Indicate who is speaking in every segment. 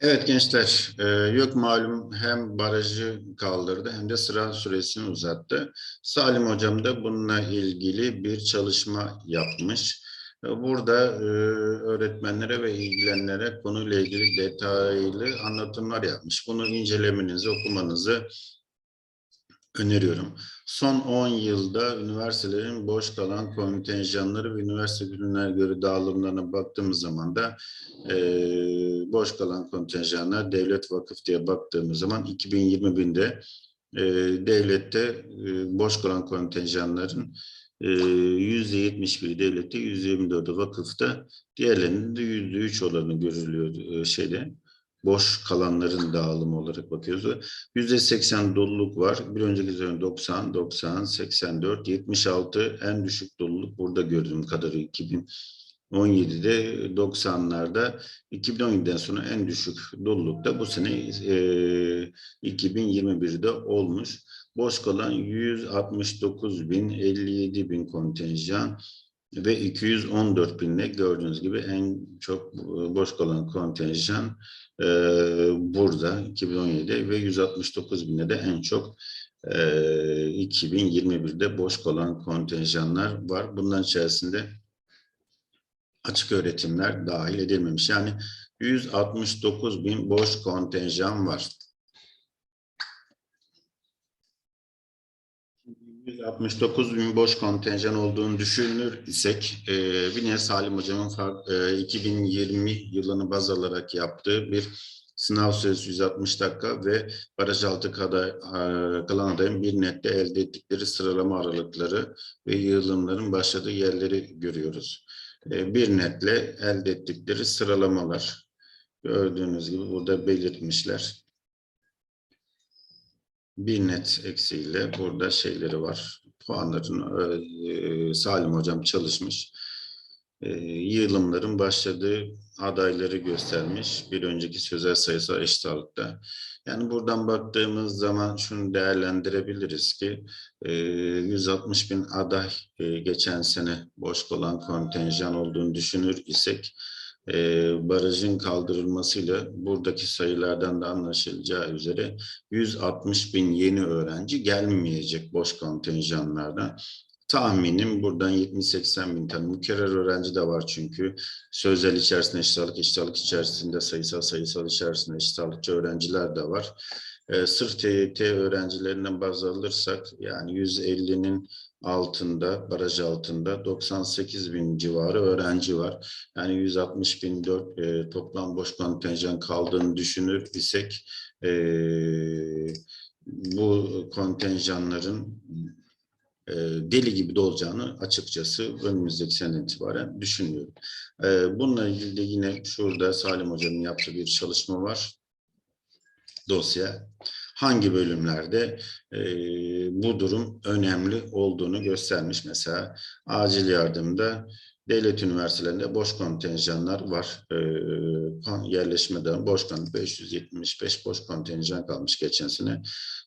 Speaker 1: Evet gençler, e, yok malum hem barajı kaldırdı hem de sıra süresini uzattı. Salim hocam da bununla ilgili bir çalışma yapmış. E, Burada e, öğretmenlere ve ilgilenenlere konuyla ilgili detaylı anlatımlar yapmış. Bunu incelemenizi, okumanızı öneriyorum. Son 10 yılda üniversitelerin boş kalan kontenjanları ve üniversite günler göre dağılımlarına baktığımız zaman da e, boş kalan kontenjanlar devlet vakıf diye baktığımız zaman 2020'de e, devlette e, boş kalan kontenjanların e, %71 devlette, %24'ü vakıfta, diğerlerinin de %3 olanı görülüyor e, şeyde boş kalanların dağılımı olarak bakıyoruz. Yüzde 80 doluluk var. Bir önceki sene 90, 90, 84, 76 en düşük doluluk burada gördüğüm kadarıyla 2017'de 90'larda 2017'den sonra en düşük doluluk da bu sene e, 2021'de olmuş. Boş kalan 169 bin, 57 bin kontenjan ve 214 binle gördüğünüz gibi en çok boş kalan kontenjan e, burada 2017'de ve 169 binde de en çok e, 2021'de boş kalan kontenjanlar var. Bunların içerisinde açık öğretimler dahil edilmemiş. Yani 169 bin boş kontenjan var. 169 bin boş kontenjan olduğunu düşünür isek, e, yine Salim Hocam'ın e, 2020 yılını baz alarak yaptığı bir sınav süresi 160 dakika ve baraj altı kadar e, kalan adayın bir nette elde ettikleri sıralama aralıkları ve yığılımların başladığı yerleri görüyoruz. E, bir netle elde ettikleri sıralamalar gördüğünüz gibi burada belirtmişler bir net eksiğiyle burada şeyleri var. Puanların e, Salim Hocam çalışmış. E, yığılımların başladığı adayları göstermiş. Bir önceki sözel sayısal eşit ağırlıkta. Yani buradan baktığımız zaman şunu değerlendirebiliriz ki e, 160 bin aday e, geçen sene boş olan kontenjan olduğunu düşünür isek e, barajın kaldırılmasıyla buradaki sayılardan da anlaşılacağı üzere 160 bin yeni öğrenci gelmeyecek boş kontenjanlardan. Tahminim buradan 70-80 bin tane mükerrer öğrenci de var çünkü sözel içerisinde eşit ağırlık, eşit ağırlık içerisinde sayısal, sayısal içerisinde eşit ağırlıkçı öğrenciler de var. Ee, sırf TYT öğrencilerinden baz alırsak yani 150'nin altında, baraj altında 98 bin civarı öğrenci var. Yani 160 bin dört, e, toplam boş kontenjan kaldığını düşünür isek e, bu kontenjanların e, deli gibi dolacağını açıkçası önümüzdeki seneden itibaren düşünüyorum. E, bununla ilgili de yine şurada Salim Hoca'nın yaptığı bir çalışma var. Dosya hangi bölümlerde e, bu durum önemli olduğunu göstermiş. Mesela acil yardımda devlet üniversitelerinde boş kontenjanlar var. E, yerleşmeden boş kontenjan 575 boş kontenjan kalmış geçen sene.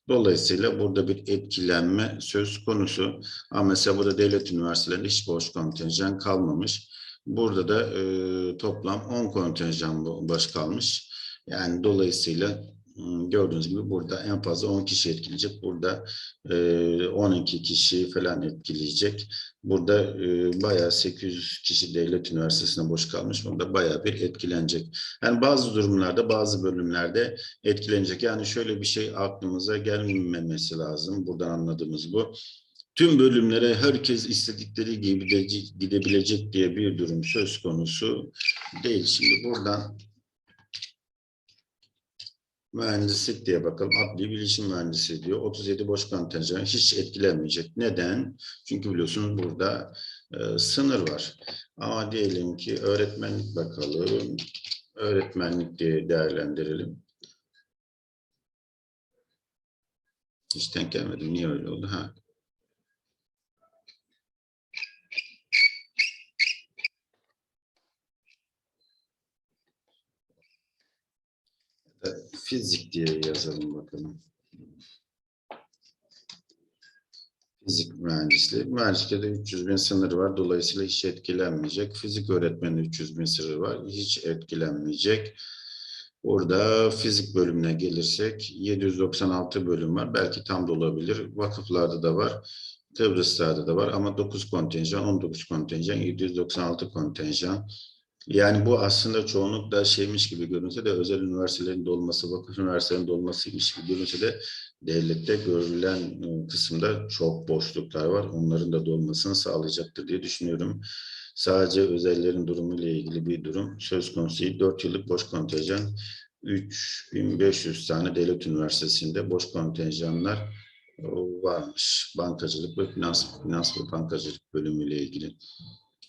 Speaker 1: Dolayısıyla burada bir etkilenme söz konusu. Ama mesela burada devlet üniversitelerinde hiç boş kontenjan kalmamış. Burada da e, toplam 10 kontenjan boş kalmış. Yani dolayısıyla gördüğünüz gibi burada en fazla 10 kişi etkileyecek. Burada e, 12 kişi falan etkileyecek. Burada e, bayağı 800 kişi devlet üniversitesine boş kalmış. Burada bayağı bir etkilenecek. Yani bazı durumlarda, bazı bölümlerde etkilenecek. Yani şöyle bir şey aklımıza gelmemesi lazım. Buradan anladığımız bu tüm bölümlere herkes istedikleri gibi de gidebilecek diye bir durum söz konusu değil. Şimdi buradan mühendislik diye bakalım. Adli bilişim mühendisi diyor. 37 boş kontenjan hiç etkilenmeyecek. Neden? Çünkü biliyorsunuz burada e, sınır var. Ama diyelim ki öğretmenlik bakalım. Öğretmenlik diye değerlendirelim. Hiç denk gelmedim. Niye öyle oldu? Ha. Fizik diye yazalım bakalım. Fizik mühendisliği. Mühendislikte de 300 bin sınırı var. Dolayısıyla hiç etkilenmeyecek. Fizik öğretmeni 300 bin sınırı var. Hiç etkilenmeyecek. Burada fizik bölümüne gelirsek 796 bölüm var. Belki tam da olabilir. Vakıflarda da var. Kıbrıs'ta da var ama 9 kontenjan, 19 kontenjan, 796 kontenjan. Yani bu aslında çoğunlukla şeymiş gibi görünse de özel üniversitelerin de olması, vakıf üniversitelerinin de olmasıymış gibi görünse de devlette görülen e, kısımda çok boşluklar var. Onların da dolmasını sağlayacaktır diye düşünüyorum. Sadece özellerin durumu ile ilgili bir durum söz konusu değil. 4 yıllık boş kontenjan 3500 tane devlet üniversitesinde boş kontenjanlar e, varmış. Bankacılık ve finans, finans ve bankacılık bölümüyle ilgili.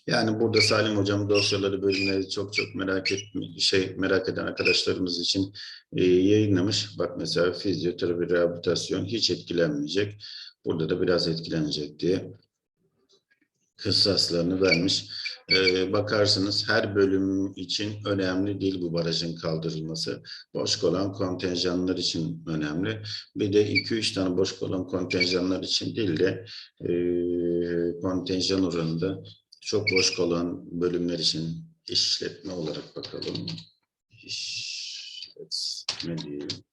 Speaker 1: Yani burada Salim Hocam dosyaları bölümleri çok çok merak etmiş, şey merak eden arkadaşlarımız için e, yayınlamış. Bak mesela fizyoterapi, rehabilitasyon hiç etkilenmeyecek. Burada da biraz etkilenecek diye kıssaslarını vermiş. E, bakarsınız her bölüm için önemli değil bu barajın kaldırılması. Boş kalan kontenjanlar için önemli. Bir de 2-3 tane boş kalan kontenjanlar için değil de e, kontenjan oranında çok boş kalan bölümler için işletme olarak bakalım. İşletme değil.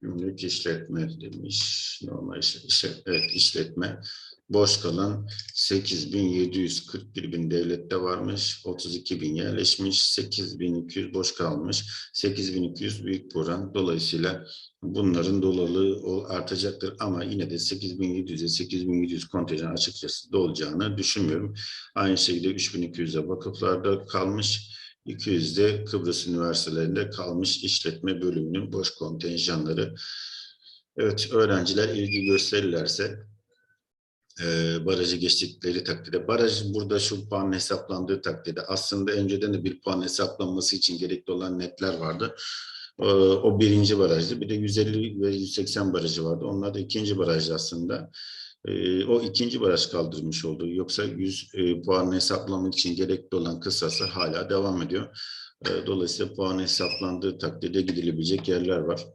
Speaker 1: Gümrük işletme demiş. Normal iş, işlet- evet, işletme. Boş kalan 8741 bin devlette varmış. 32 bin yerleşmiş. 8200 boş kalmış. 8200 büyük oran. Dolayısıyla bunların dolalığı o- artacaktır ama yine de 8700'e 8700 kontenjan açıkçası dolacağını düşünmüyorum. Aynı şekilde 3200'e vakıflarda kalmış. 200'de Kıbrıs üniversitelerinde kalmış işletme bölümünün boş kontenjanları. Evet, öğrenciler ilgi gösterirlerse e, barajı geçtikleri takdirde, baraj burada şu puan hesaplandığı takdirde aslında önceden de bir puan hesaplanması için gerekli olan netler vardı. E, o birinci barajdı. Bir de 150 ve 180 barajı vardı. Onlar da ikinci barajdı aslında. E, o ikinci baraj kaldırmış oldu. Yoksa 100 e, puan hesaplamak için gerekli olan kısası hala devam ediyor. E, dolayısıyla puan hesaplandığı takdirde gidilebilecek yerler var.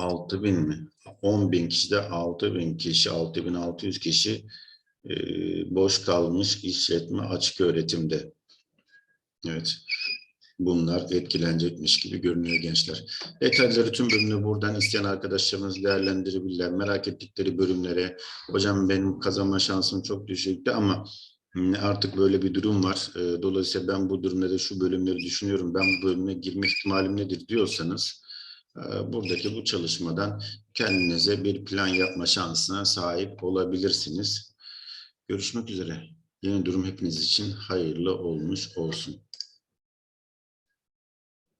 Speaker 1: 6 bin mi? 10 bin kişi de 6 bin kişi, 6600 kişi e, boş kalmış işletme açık öğretimde. Evet. Bunlar etkilenecekmiş gibi görünüyor gençler. Detayları tüm bölümü buradan isteyen arkadaşlarımız değerlendirebilirler. Merak ettikleri bölümlere, hocam benim kazanma şansım çok düşüktü ama artık böyle bir durum var. E, Dolayısıyla ben bu durumda da şu bölümleri düşünüyorum. Ben bu bölüme girme ihtimalim nedir diyorsanız buradaki bu çalışmadan kendinize bir plan yapma şansına sahip olabilirsiniz. Görüşmek üzere. Yeni durum hepiniz için hayırlı olmuş olsun.